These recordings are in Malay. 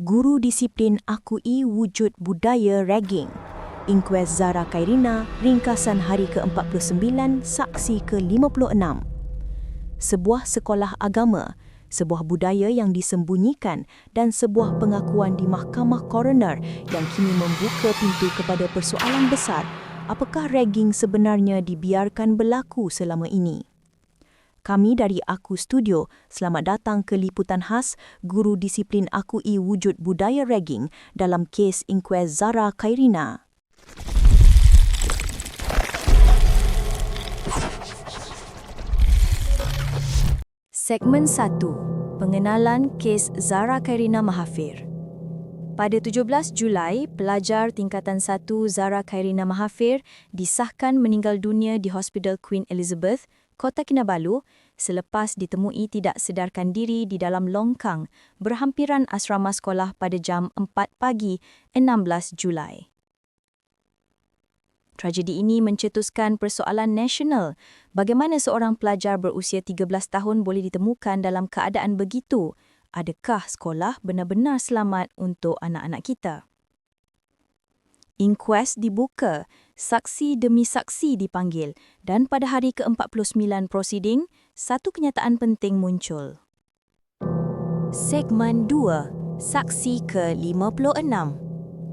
Guru Disiplin Akui Wujud Budaya Ragging. Inkues Zara Kairina, ringkasan hari ke-49, saksi ke-56. Sebuah sekolah agama, sebuah budaya yang disembunyikan dan sebuah pengakuan di Mahkamah Coroner yang kini membuka pintu kepada persoalan besar apakah ragging sebenarnya dibiarkan berlaku selama ini. Kami dari Aku Studio, selamat datang ke liputan khas Guru Disiplin Akui Wujud Budaya Ragging dalam kes Inquest Zara Kairina. Segmen 1. Pengenalan kes Zara Kairina Mahafir. Pada 17 Julai, pelajar tingkatan 1 Zara Kairina Mahafir disahkan meninggal dunia di Hospital Queen Elizabeth, Kota Kinabalu selepas ditemui tidak sedarkan diri di dalam longkang berhampiran asrama sekolah pada jam 4 pagi 16 Julai. Tragedi ini mencetuskan persoalan nasional bagaimana seorang pelajar berusia 13 tahun boleh ditemukan dalam keadaan begitu. Adakah sekolah benar-benar selamat untuk anak-anak kita? Inquest dibuka, saksi demi saksi dipanggil dan pada hari ke-49 prosiding, satu kenyataan penting muncul. Segmen 2, saksi ke-56.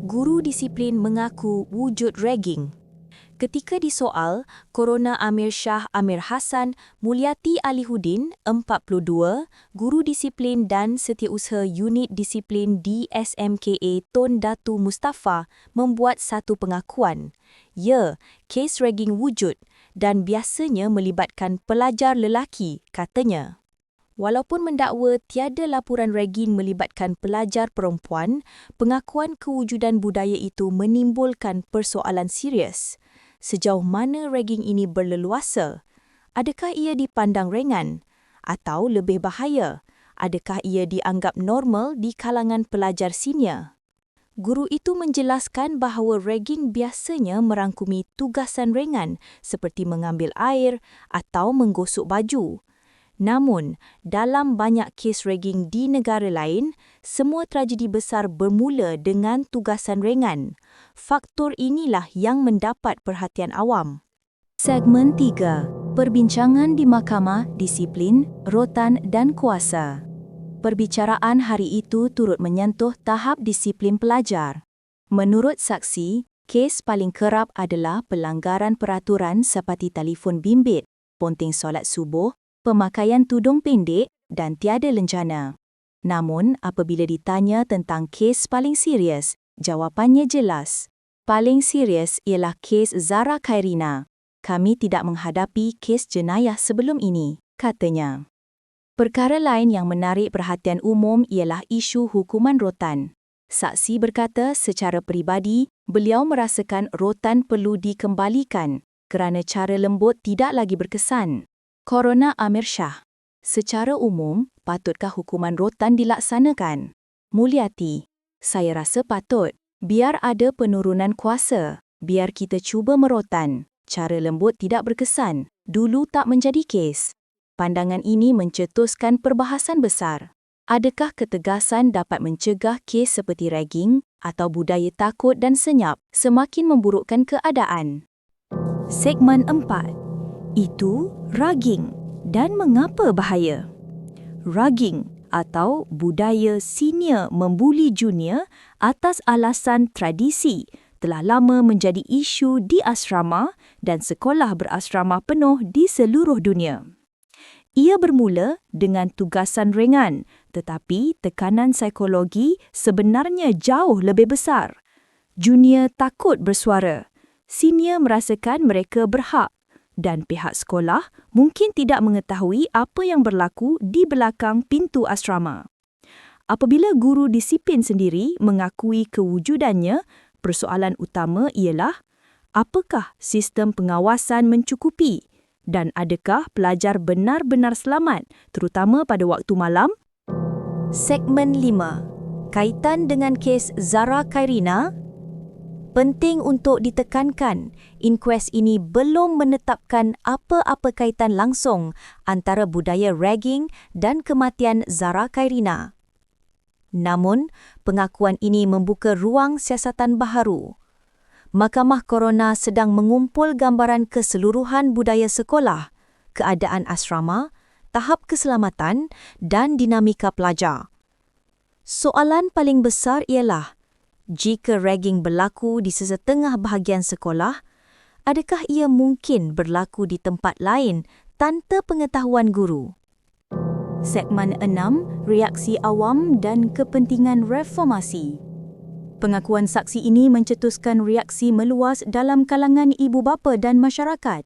Guru disiplin mengaku wujud ragging. Ketika disoal, Corona Amir Shah Amir Hassan, Mulyati Alihuddin, 42, Guru Disiplin dan Setiausaha Unit Disiplin DSMKA Tun Datu Mustafa membuat satu pengakuan. Ya, kes ragging wujud dan biasanya melibatkan pelajar lelaki, katanya. Walaupun mendakwa tiada laporan ragging melibatkan pelajar perempuan, pengakuan kewujudan budaya itu menimbulkan persoalan serius sejauh mana ragging ini berleluasa? Adakah ia dipandang ringan? Atau lebih bahaya, adakah ia dianggap normal di kalangan pelajar senior? Guru itu menjelaskan bahawa ragging biasanya merangkumi tugasan ringan seperti mengambil air atau menggosok baju. Namun, dalam banyak kes ragging di negara lain, semua tragedi besar bermula dengan tugasan ringan. Faktor inilah yang mendapat perhatian awam. Segmen 3. Perbincangan di Mahkamah Disiplin, Rotan dan Kuasa. Perbicaraan hari itu turut menyentuh tahap disiplin pelajar. Menurut saksi, kes paling kerap adalah pelanggaran peraturan seperti telefon bimbit, ponting solat subuh pemakaian tudung pendek dan tiada lencana. Namun, apabila ditanya tentang kes paling serius, jawapannya jelas. Paling serius ialah kes Zara Khairina. Kami tidak menghadapi kes jenayah sebelum ini, katanya. Perkara lain yang menarik perhatian umum ialah isu hukuman rotan. Saksi berkata secara peribadi, beliau merasakan rotan perlu dikembalikan kerana cara lembut tidak lagi berkesan. Corona Amir Shah. Secara umum, patutkah hukuman rotan dilaksanakan? Mulyati, saya rasa patut. Biar ada penurunan kuasa. Biar kita cuba merotan. Cara lembut tidak berkesan. Dulu tak menjadi kes. Pandangan ini mencetuskan perbahasan besar. Adakah ketegasan dapat mencegah kes seperti ragging atau budaya takut dan senyap semakin memburukkan keadaan? Segmen 4 itu ragging dan mengapa bahaya? Ragging atau budaya senior membuli junior atas alasan tradisi telah lama menjadi isu di asrama dan sekolah berasrama penuh di seluruh dunia. Ia bermula dengan tugasan ringan tetapi tekanan psikologi sebenarnya jauh lebih besar. Junior takut bersuara. Senior merasakan mereka berhak dan pihak sekolah mungkin tidak mengetahui apa yang berlaku di belakang pintu asrama. Apabila guru disiplin sendiri mengakui kewujudannya, persoalan utama ialah apakah sistem pengawasan mencukupi dan adakah pelajar benar-benar selamat terutama pada waktu malam? Segmen 5. Kaitan dengan kes Zara Kairina penting untuk ditekankan, inquest ini belum menetapkan apa-apa kaitan langsung antara budaya ragging dan kematian Zara Kairina. Namun, pengakuan ini membuka ruang siasatan baharu. Mahkamah Corona sedang mengumpul gambaran keseluruhan budaya sekolah, keadaan asrama, tahap keselamatan dan dinamika pelajar. Soalan paling besar ialah, jika ragging berlaku di sesetengah bahagian sekolah, adakah ia mungkin berlaku di tempat lain tanpa pengetahuan guru? Segmen 6, Reaksi Awam dan Kepentingan Reformasi Pengakuan saksi ini mencetuskan reaksi meluas dalam kalangan ibu bapa dan masyarakat.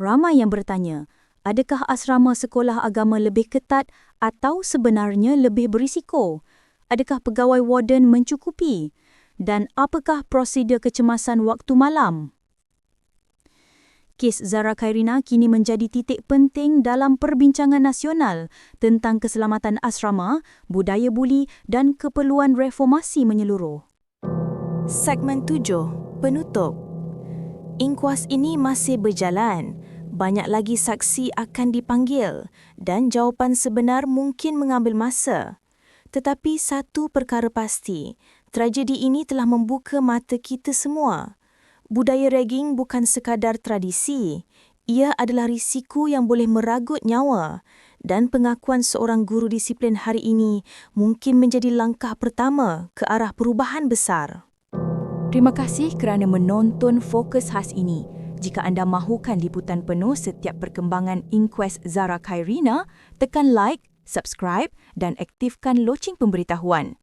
Ramai yang bertanya, adakah asrama sekolah agama lebih ketat atau sebenarnya lebih berisiko? Adakah pegawai warden mencukupi? Dan apakah prosedur kecemasan waktu malam? Kes Zara Khairina kini menjadi titik penting dalam perbincangan nasional tentang keselamatan asrama, budaya buli dan keperluan reformasi menyeluruh. Segmen 7. Penutup Inkuas ini masih berjalan. Banyak lagi saksi akan dipanggil dan jawapan sebenar mungkin mengambil masa. Tetapi satu perkara pasti, Tragedi ini telah membuka mata kita semua. Budaya ragging bukan sekadar tradisi. Ia adalah risiko yang boleh meragut nyawa dan pengakuan seorang guru disiplin hari ini mungkin menjadi langkah pertama ke arah perubahan besar. Terima kasih kerana menonton fokus khas ini. Jika anda mahukan liputan penuh setiap perkembangan Inquest Zara Khairina, tekan like, subscribe dan aktifkan loceng pemberitahuan.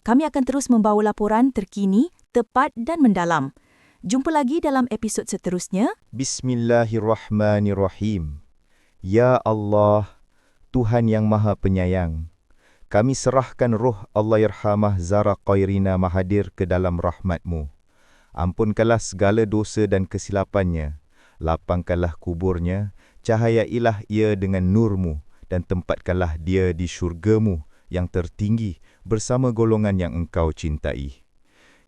Kami akan terus membawa laporan terkini, tepat dan mendalam. Jumpa lagi dalam episod seterusnya. Bismillahirrahmanirrahim. Ya Allah, Tuhan yang Maha Penyayang, kami serahkan roh Allah Yerhamah Zara Qairina Mahadir ke dalam rahmatmu. Ampunkanlah segala dosa dan kesilapannya. Lapangkanlah kuburnya, cahayailah ia dengan nurmu dan tempatkanlah dia di syurgamu yang tertinggi bersama golongan yang engkau cintai.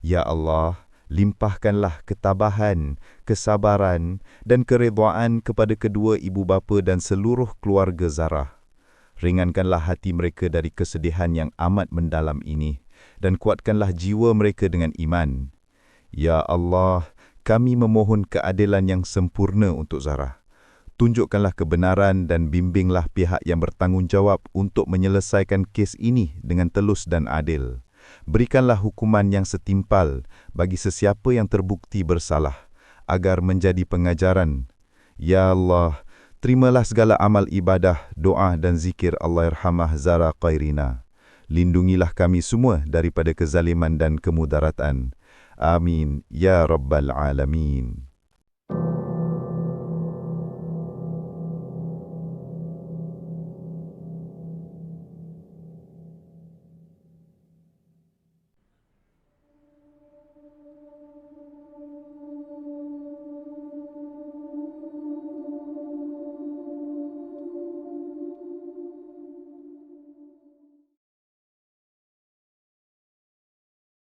Ya Allah, limpahkanlah ketabahan, kesabaran dan keredaan kepada kedua ibu bapa dan seluruh keluarga Zarah. Ringankanlah hati mereka dari kesedihan yang amat mendalam ini dan kuatkanlah jiwa mereka dengan iman. Ya Allah, kami memohon keadilan yang sempurna untuk Zarah tunjukkanlah kebenaran dan bimbinglah pihak yang bertanggungjawab untuk menyelesaikan kes ini dengan telus dan adil. Berikanlah hukuman yang setimpal bagi sesiapa yang terbukti bersalah agar menjadi pengajaran. Ya Allah, terimalah segala amal ibadah, doa dan zikir Allah Irhamah Zara Qairina. Lindungilah kami semua daripada kezaliman dan kemudaratan. Amin. Ya Rabbal Alamin.